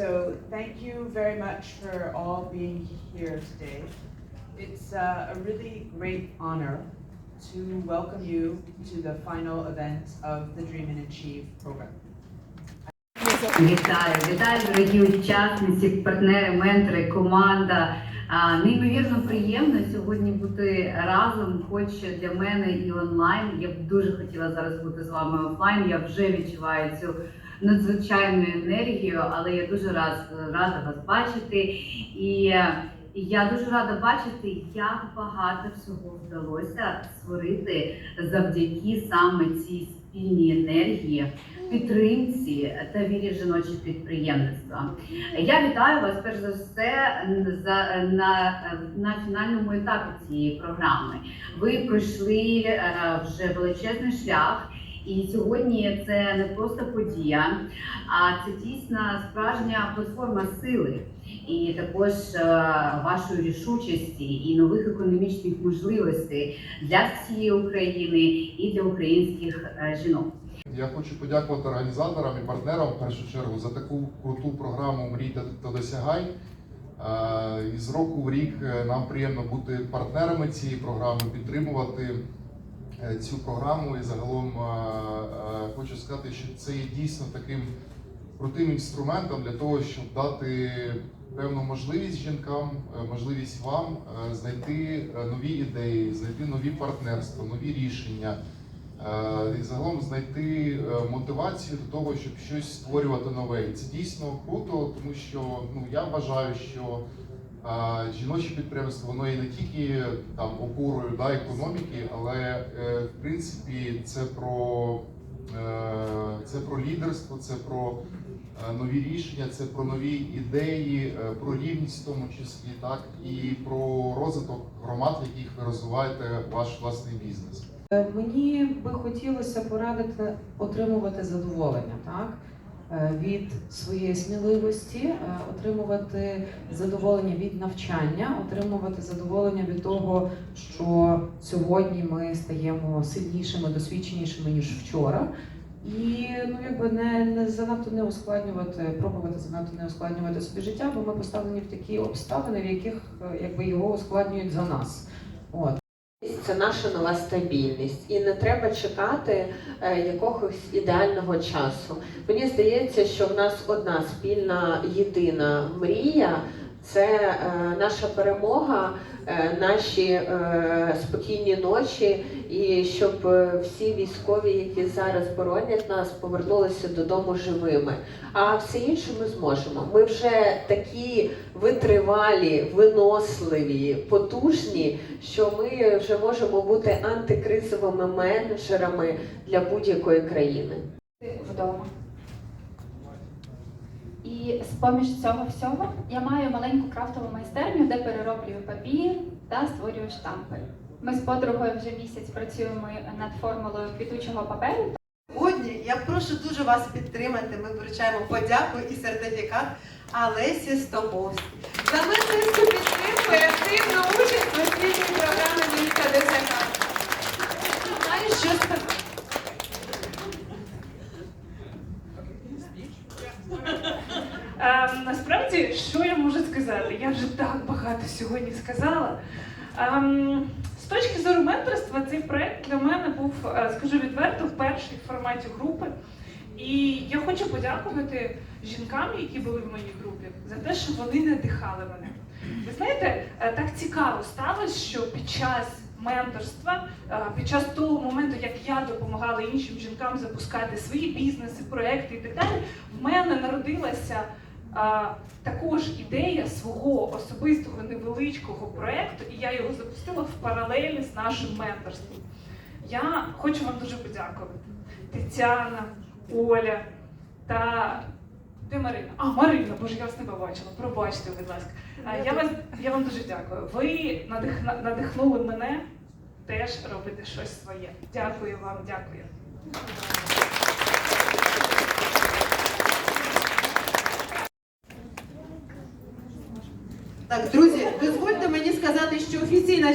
So thank you very much for all being here today. It's uh, a really great honor to welcome you to the final event of the Dream and Achieve program. Вітаю, вітаю, дорогі учасниці, партнери, ментори, команда. Неймовірно приємно сьогодні бути разом, хоч для мене і онлайн. Я б дуже хотіла зараз бути з вами офлайн. Я вже відчуваю цю надзвичайну енергію, але я дуже раз рада вас бачити. І е, я дуже рада бачити, як багато всього вдалося створити завдяки саме цій спільній енергії підтримці та вірі в підприємництва. Я вітаю вас перш за все за на, на фінальному етапі цієї програми. Ви пройшли е, вже величезний шлях. І сьогодні це не просто подія, а це дійсно справжня платформа сили і також е, вашої рішучості і нових економічних можливостей для всієї України і для українських е, жінок. Я хочу подякувати організаторам і партнерам в першу чергу за таку круту програму Мрій та- досягай. Е, І з року в рік нам приємно бути партнерами цієї програми, підтримувати цю програму. І загалом е, е, хочу сказати, що це є дійсно таким крутим інструментом для того, щоб дати певну можливість жінкам, е, можливість вам е, знайти е, нові ідеї, знайти нові партнерства, нові рішення. Е, і загалом знайти е, мотивацію до того, щоб щось створювати нове. І це дійсно круто, тому що ну я вважаю, що жіноче підприємство воно є не тільки там опорою да, економіки, але е, в принципі це про, е, це про лідерство, це про е, нові рішення, це про нові ідеї, про рівність в тому числі, так і про розвиток громад, в яких ви розвиваєте ваш власний бізнес. Мені би хотілося порадити отримувати задоволення, так? Е, Від своєї сміливості, е, отримувати задоволення від навчання, отримувати задоволення від того, що сьогодні ми стаємо сильнішими, досвідченішими ніж вчора. І ну якби не, не занадто не ускладнювати, пробувати занадто не ускладнювати собі життя, бо ми поставлені в такі обставини, в яких е, якби його ускладнюють за нас. От. Це наша нова стабільність, і не треба чекати е, якогось ідеального часу. Мені здається, що в нас одна спільна єдина мрія це е, наша перемога, е, наші е, спокійні ночі, і щоб всі військові, які зараз боронять нас, повернулися додому живими. А все інше ми зможемо. Ми вже такі витривалі, виносливі, потужні, що ми вже можемо бути антикризовими менеджерами для будь-якої країни. вдома. І з-поміж цього всього я маю маленьку крафтову майстерню, де перероблюю папір та створюю штампи. Ми з подругою вже місяць працюємо над формулою квітучого паперу. Сьогодні я прошу дуже вас підтримати. Ми вручаємо подяку і сертифікат Алесі Стомовській за менторську підтримку і активну участь в освітній програмі Мілька Десяка. Знаєш, що що я можу сказати? Я вже так багато сьогодні сказала. Ем, з точки зору менторства, цей проект для мене був, е, скажу відверто, перший в форматі групи. І я хочу подякувати жінкам, які були в моїй групі, за те, що вони надихали мене. Ви знаєте, е, так цікаво сталося, що під час менторства, е, під час того моменту, як я допомагала іншим жінкам запускати свої бізнеси, проекти і так далі, в мене народилася а, також ідея свого особистого невеличкого проекту, і я його запустила в паралелі з нашим менторством. Я хочу вам дуже подякувати. Тетяна, Оля та де Марина? А, Марина, боже, я вас не побачила. Пробачте, будь ласка. Я, вас, я вам дуже дякую. Ви надихнули мене теж робити щось своє. Дякую вам, дякую. Так, друзі, дозвольте мені сказати, що офіційна